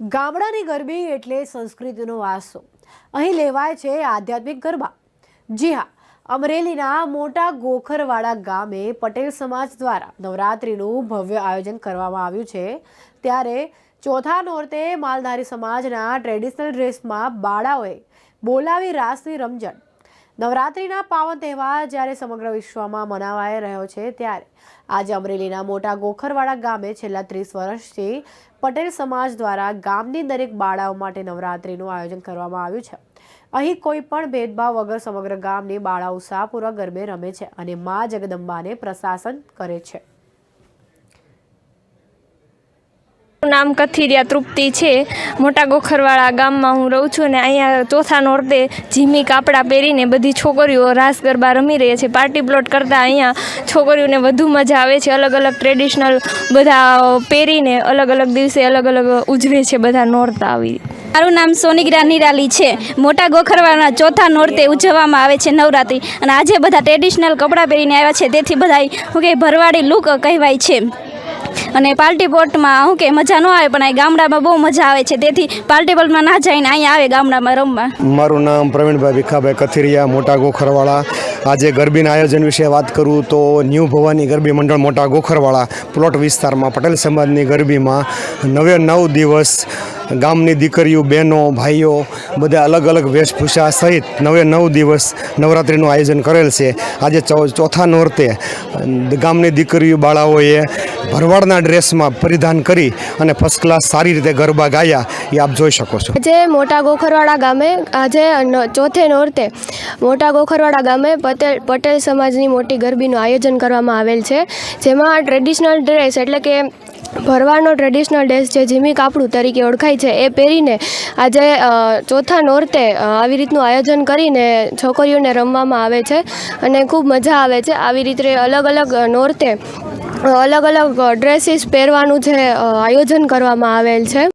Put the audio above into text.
ગામડાની ગરબી એટલે સંસ્કૃતિનો વારસો. અહીં લેવાય છે આધ્યાત્મિક ગરબા. જી હા, અમરેલીના મોટા ગોખરવાડા ગામે પટેલ સમાજ દ્વારા નવરાત્રિનું ભવ્ય આયોજન કરવામાં આવ્યું છે. ત્યારે ચોથા નોરતે માલધારી સમાજના ટ્રેડિશનલ ડ્રેસમાં બાળાઓએ બોલાવી રાસની રમઝટ નવરાત્રિના પાવન તહેવાર જ્યારે સમગ્ર વિશ્વમાં મનાવાઈ રહ્યો છે ત્યારે આજે અમરેલીના મોટા ગોખરવાડા ગામે છેલ્લા ત્રીસ વર્ષથી પટેલ સમાજ દ્વારા ગામની દરેક બાળાઓ માટે નવરાત્રિનું આયોજન કરવામાં આવ્યું છે. અહીં કોઈ પણ ભેદભાવ વગર સમગ્ર ગામની બાળાઓ ઉત્સાહપૂર્વક ગરબે રમે છે અને મા જગદંબાને પ્રશાસન કરે છે મારું નામ કથિરિયા તૃપ્તિ છે. મોટા ગોખરવાળા ગામમાં હું રહું છું અને અહીંયા ચોથા નોરતે ઝીમી કાપડા પહેરીને બધી છોકરીઓ રાસ ગરબા રમી રહી છે. પાર્ટી પ્લોટ કરતાં અહીંયા છોકરીઓને વધુ મજા આવે છે. અલગ અલગ ટ્રેડિશનલ બધા પહેરીને અલગ અલગ દિવસે અલગ અલગ ઉજવે છે બધા નોરતા આવી. મારું નામ સોનીગ્રા નિરાલી છે. મોટા ગોખરવાના ચોથા નોરતે ઉજવવામાં આવે છે નવરાત્રિ. અને આજે બધા ટ્રેડિશનલ કપડાં પહેરીને આવ્યા છે. તેથી બધા હું કે ભરવાડી લુક કહેવાય છે. અને પાર્ટી પોટમાં શું કે મજા ન આવે, પણ અહીં ગામડામાં બહુ મજા આવે છે. તેથી પાર્ટી પોટમાં ના જઈને અહીંયા આવે ગામડામાં રમવા. મારું નામ પ્રવીણભાઈ ભીખાભાઈ કથિરિયા, મોટા ગોખરવાળા. આજે ગરબીના આયોજન વિશે વાત કરું તો ન્યૂ ભવાની ગરબી મંડળ મોટા ગોખરવાળા, પ્લોટ વિસ્તારમાં, પટેલ સમાજની ગરબીમાં નવે નવ દિવસ ગામની દીકરીઓ, બહેનો, ભાઈઓ બધા અલગ અલગ વેશભૂષા સહિત નવે નવ દિવસ નવરાત્રિનું આયોજન કરેલ છે. આજે ચોથા નોરતે ગામની દીકરીઓ, બાળાઓએ ભરવાડના ડ્રેસમાં પરિધાન કરી અને ફર્સ્ટ ક્લાસ સારી રીતે ગરબા ગાયા. એ આપ જોઈ શકો છો. જે મોટા ગોખરવાડા ગામે, આજે ચોથે નોરતે મોટા ગોખરવાડા ગામે પટેલ પટેલ સમાજની મોટી ગરબીનું આયોજન કરવામાં આવેલ છે. જેમાં ટ્રેડિશનલ ડ્રેસ એટલે કે ભરવાડનો ટ્રેડિશનલ ડ્રેસ જે જીમી કાપડું તરીકે ઓળખાય છે, એ પહેરીને આજે ચોથા નોરતે આવી રીતનું આયોજન કરીને છોકરીઓને રમવામાં આવે છે અને ખૂબ મજા આવે છે. આવી રીતે અલગ અલગ નોરતે અલગ અલગ ડ્રેસીસ પહેરવાનું જે આયોજન કરવામાં આવેલ છે.